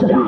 Yeah.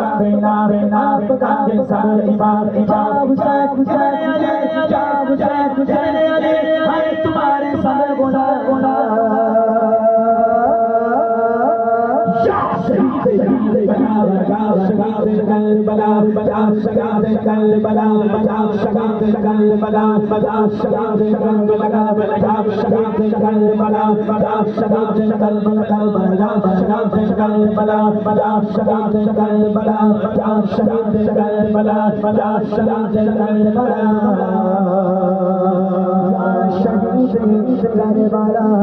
Bina, Bina, Bina, Bina, Bina, Bina, Bina, Bina, Bina, Bina, والا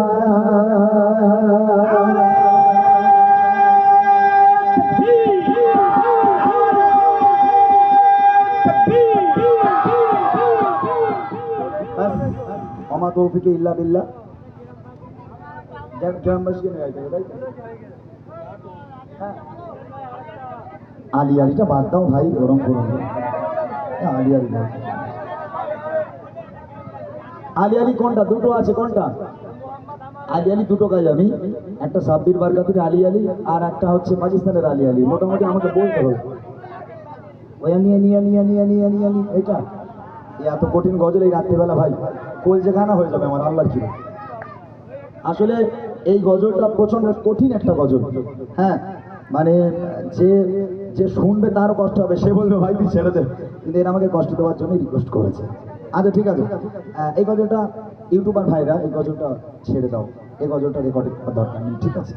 হ্যাঁ? তৌফিকে ইল্লা বিল্লা গ্রামবাসীকে হ্যাঁ। আলি আলিটা বাদ দাও ভাই, গরম করুন হ্যাঁ, আলি আলি আলি আলি কোনটা? দুটো আছে, কোনটা? আলি আলি দুটো কাজ আমি। একটা সাব্বির বারকাতির আলি আলি, আর একটা হচ্ছে পাকিস্তানের আলি আলি। মোটামুটি আমাকে বলতে হবে। ওই আনিয়া আলি আলি আলি আলি আলি আলি এটা এত কঠিন গজল এই রাত্রিবেলা ভাই। কোল যে হয়ে যাবে আমার আল্লাহর কি আসলে এই গজলটা প্রচণ্ড কঠিন একটা গজল। হ্যাঁ মানে যে যে শুনবে তারও কষ্ট হবে সে বলবে ভাই তুই ছেড়ে দে। কিন্তু এর আমাকে কষ্ট দেওয়ার জন্য রিকোয়েস্ট করেছে। আচ্ছা ঠিক আছে। এই গজলটা ইউটিউবার ভাইরা এই গজলটা ছেড়ে দাও। এই গজলটা রেকর্ডিং করার দরকার নেই ঠিক আছে।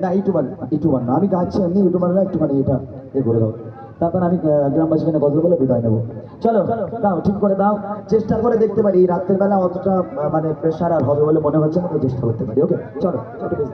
না ইউটিউবার ইউটিউবার না। আমি গাচ্ছি এমনি ইউটিউবাররা একটুখানি এটা এ করে দাও। তারপর আমি আহ, গ্রামবাসীকে গজল বলে বিদায় নেব। চলো, দাও, ঠিক করে দাও। চেষ্টা করে দেখতে পারি, এই রাত্রের বেলা অতটা মানে প্রেশার আর হবে বলে মনে হচ্ছে না চেষ্টা করতে পারি ওকে চলো ছোট বেশ